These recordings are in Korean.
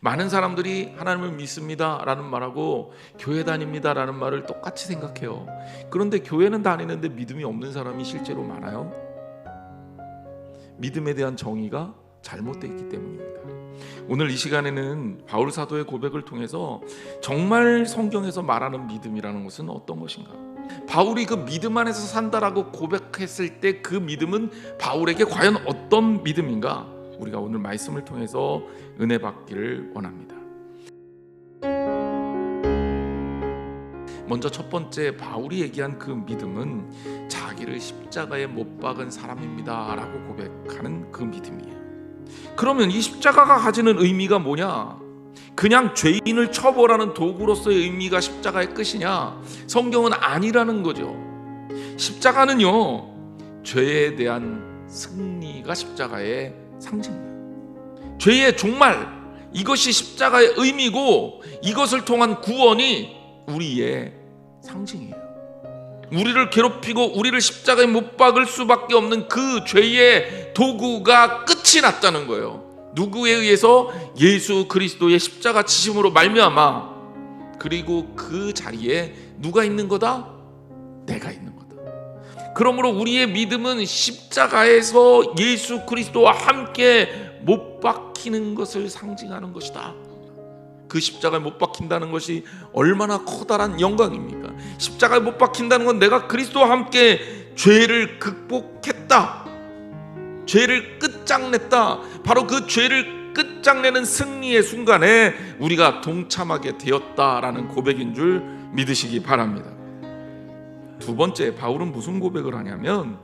많은 사람들이 하나님을 믿습니다라는 말하고 교회 다닙니다라는 말을 똑같이 생각해요. 그런데 교회는 다니는데 믿음이 없는 사람이 실제로 많아요. 믿음에 대한 정의가 잘못되어 있기 때문입니다. 오늘 이 시간에는 바울 사도의 고백을 통해서 정말 성경에서 말하는 믿음이라는 것은 어떤 것인가? 바울이 그 믿음 안에서 산다라고 고백했을 때 그 믿음은 바울에게 과연 어떤 믿음인가? 우리가 오늘 말씀을 통해서 은혜 받기를 원합니다. 먼저 첫 번째 바울이 얘기한 그 믿음은 자기를 십자가에 못 박은 사람입니다라고 고백하는 그 믿음이에요. 그러면 이 십자가가 가지는 의미가 뭐냐? 그냥 죄인을 처벌하는 도구로서의 의미가 십자가의 끝이냐? 성경은 아니라는 거죠. 십자가는요, 죄에 대한 승리가 십자가의 상징이에요. 죄의 종말, 이것이 십자가의 의미고 이것을 통한 구원이 우리의 상징이에요. 우리를 괴롭히고 우리를 십자가에 못 박을 수밖에 없는 그 죄의 도구가 끝이 났다는 거예요. 누구에 의해서 예수 그리스도의 십자가 지심으로 말미암아 그리고 그 자리에 누가 있는 거다? 그러므로 우리의 믿음은 십자가에서 예수 그리스도와 함께 못 박히는 것을 상징하는 것이다. 그 십자가에 못 박힌다는 것이 얼마나 커다란 영광입니까? 십자가에 못 박힌다는 건 내가 그리스도와 함께 죄를 극복했다. 죄를 끝장냈다. 바로 그 죄를 끝장내는 승리의 순간에 우리가 동참하게 되었다라는 고백인 줄 믿으시기 바랍니다. 두 번째 바울은 무슨 고백을 하냐면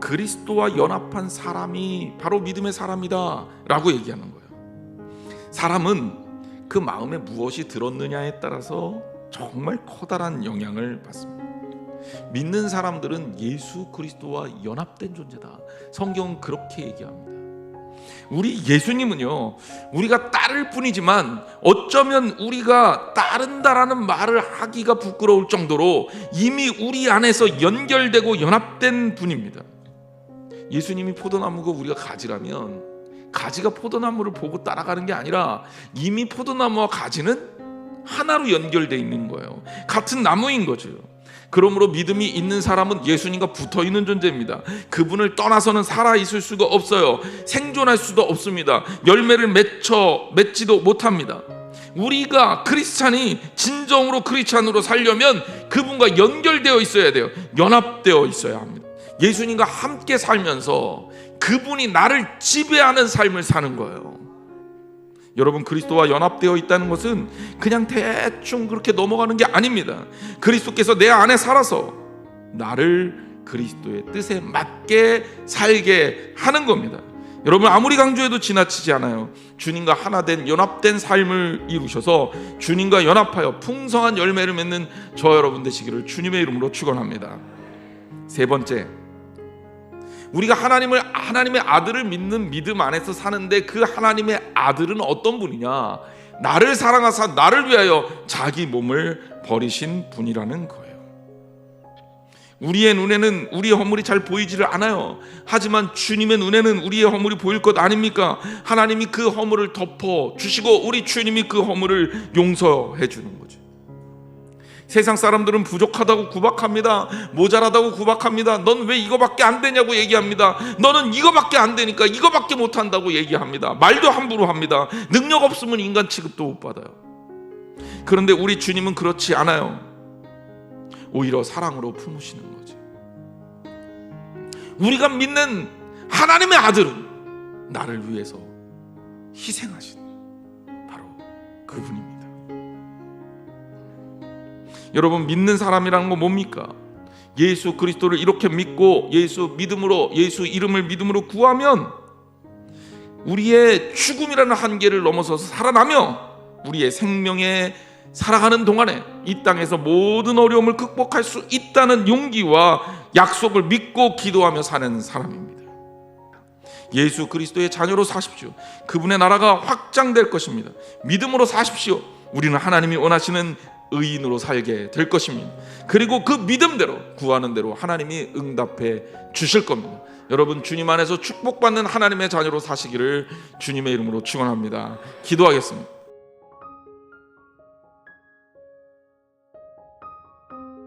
그리스도와 연합한 사람이 바로 믿음의 사람이다라고 얘기하는 거예요. 사람은 그 마음에 무엇이 들었느냐에 따라서 정말 커다란 영향을 받습니다. 믿는 사람들은 예수 그리스도와 연합된 존재다. 성경은 그렇게 얘기합니다. 우리 예수님은요, 우리가 따를 뿐이지만 어쩌면 우리가 따른다라는 말을 하기가 부끄러울 정도로 이미 우리 안에서 연결되고 연합된 분입니다. 예수님이 포도나무고 우리가 가지라면 가지가 포도나무를 보고 따라가는 게 아니라 이미 포도나무와 가지는 하나로 연결돼 있는 거예요. 같은 나무인 거죠. 그러므로 믿음이 있는 사람은 예수님과 붙어 있는 존재입니다. 그분을 떠나서는 살아 있을 수가 없어요. 생존할 수도 없습니다. 열매를 맺혀 맺지도 못합니다. 우리가 크리스찬이 진정으로 크리스찬으로 살려면 그분과 연결되어 있어야 돼요. 연합되어 있어야 합니다. 예수님과 함께 살면서 그분이 나를 지배하는 삶을 사는 거예요. 여러분 그리스도와 연합되어 있다는 것은 그냥 대충 그렇게 넘어가는 게 아닙니다. 그리스도께서 내 안에 살아서 나를 그리스도의 뜻에 맞게 살게 하는 겁니다. 여러분 아무리 강조해도 지나치지 않아요. 주님과 하나 된 연합된 삶을 이루셔서 주님과 연합하여 풍성한 열매를 맺는 저 여러분 되시기를 주님의 이름으로 축원합니다. 세 번째 우리가 하나님을 하나님의 아들을 믿는 믿음 안에서 사는데 그 하나님의 아들은 어떤 분이냐? 나를 사랑하사 나를 위하여 자기 몸을 버리신 분이라는 거예요. 우리의 눈에는 우리의 허물이 잘 보이지를 않아요. 하지만 주님의 눈에는 우리의 허물이 보일 것 아닙니까? 하나님이 그 허물을 덮어 주시고 우리 주님이 그 허물을 용서해 주는 거죠. 세상 사람들은 부족하다고 구박합니다. 모자라다고 구박합니다. 넌 왜 이거밖에 안 되냐고 얘기합니다. 너는 이거밖에 안 되니까 이거밖에 못 한다고 얘기합니다. 말도 함부로 합니다. 능력 없으면 인간 취급도 못 받아요. 그런데 우리 주님은 그렇지 않아요. 오히려 사랑으로 품으시는 거지. 우리가 믿는 하나님의 아들은 나를 위해서 희생하신 바로 그분입니다. 여러분 믿는 사람이라는 건 뭡니까? 예수 그리스도를 이렇게 믿고 예수 믿음으로 예수 이름을 믿음으로 구하면 우리의 죽음이라는 한계를 넘어서서 살아나며 우리의 생명에 살아가는 동안에 이 땅에서 모든 어려움을 극복할 수 있다는 용기와 약속을 믿고 기도하며 사는 사람입니다. 예수 그리스도의 자녀로 사십시오. 그분의 나라가 확장될 것입니다. 믿음으로 사십시오. 우리는 하나님이 원하시는 의인으로 살게 될 것입니다. 그리고 그 믿음대로 구하는 대로 하나님이 응답해 주실 겁니다. 여러분 주님 안에서 축복받는 하나님의 자녀로 사시기를 주님의 이름으로 축원합니다. 기도하겠습니다.